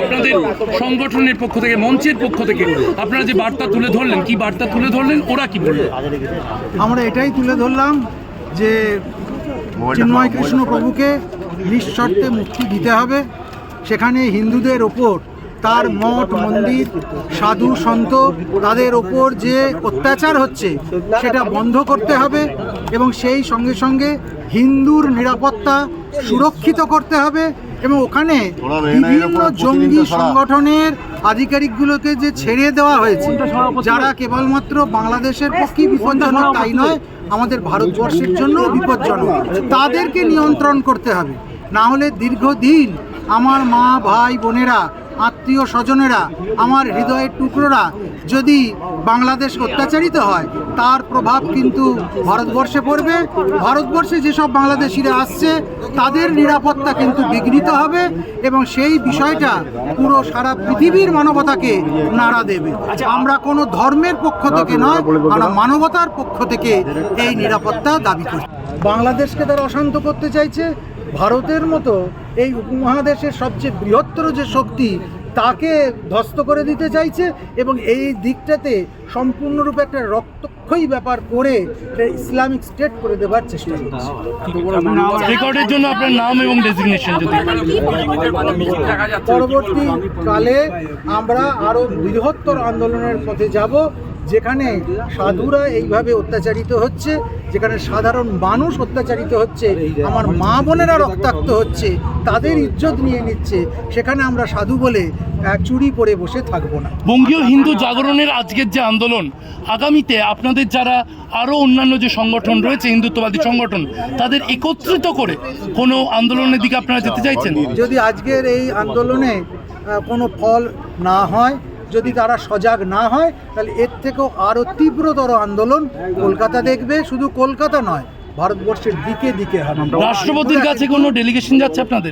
আপনাদের সংগঠনের পক্ষ থেকে, মঞ্চের পক্ষ থেকে আপনারা যে বার্তা তুলে ধরলেন, কি বার্তা তুলে ধরলেন, ওরা কি বললেন আমরা এটাই তুলে ধরলাম যে চিন্ময় কৃষ্ণ প্রভুকে নিঃশর্তে মুক্তি দিতে হবে। সেখানে হিন্দুদের ওপর তার মঠ, মন্দির, সাধু সন্ত, তাদের ওপর যে অত্যাচার হচ্ছে, সেটা বন্ধ করতে হবে এবং সেই সঙ্গে সঙ্গে হিন্দুর নিরাপত্তা সুরক্ষিত করতে হবে। এবং ওখানে বিভিন্ন জঙ্গি সংগঠনের আধিকারিকগুলোকে যে ছেড়ে দেওয়া হয়েছে যারা কেবলমাত্র বাংলাদেশের পক্ষেই বিপজ্জনক তাই নয় আমাদের ভারতবর্ষের জন্য বিপজ্জনক। তাদেরকে নিয়ন্ত্রণ করতে হবে। না হলে দীর্ঘদিন আমার মা ভাই বোনেরা আত্মীয় স্বজনেরা আমার হৃদয়ের টুকরোরা যদি বাংলাদেশ অত্যাচারিত হয় তার প্রভাব কিন্তু ভারতবর্ষে পড়বে। ভারতবর্ষে যেসব বাংলাদেশিরা আসছে তাদের নিরাপত্তা কিন্তু বিঘ্নিত হবে এবং সেই বিষয়টা পুরো সারা পৃথিবীর মানবতাকে নাড়া দেবে। আমরা কোনো ধর্মের পক্ষ থেকে নয় আমরা মানবতার পক্ষ থেকে এই নিরাপত্তা দাবি করি। বাংলাদেশকে তারা অশান্ত করতে চাইছে ভারতের মতো এই উপমহাদেশের সবচেয়ে বৃহত্তর যে শক্তি তাকে ধ্বস্ত করে দিতে চাইছে এবং এই দিকটাতে সম্পূর্ণরূপে একটা রক্তক্ষয়ী ব্যাপার করে ইসলামিক স্টেট করে দেবার চেষ্টা করছে। রেকর্ডের জন্য আপনার নাম এবং ডেজিগনেশন পরবর্তী কালে আমরা আরও বৃহত্তর আন্দোলনের পথে যাব। যেখানে সাধুরা এইভাবে অত্যাচারিত হচ্ছে যেখানে সাধারণ মানুষ অত্যাচারিত হচ্ছে আমার মা বোনেরা রক্তাক্ত হচ্ছে তাদের ইজ্জত নিয়ে নিচ্ছে সেখানে আমরা সাধু বলে চুরি পরে বসে থাকব না। বঙ্গীয় হিন্দু জাগরণের আজকের যে আন্দোলন আগামীতে আপনাদের যারা আরও অন্যান্য যে সংগঠন রয়েছে হিন্দুত্ববাদী সংগঠন তাদের একত্রিত করে কোনো আন্দোলনের দিকে আপনারা যেতে চাইছেন? যদি আজকের এই আন্দোলনে কোনো ফল না হয় যদি তারা সজাগ না হয়, তাহলে এর থেকেও আরও তীব্রতর আন্দোলন কলকাতা দেখবে। শুধু কলকাতা নয়, ভারতবর্ষের দিকে দিকে হবে। রাষ্ট্রপতির কাছে কোনো ডেলিগেশন যাচ্ছে আপনাদের?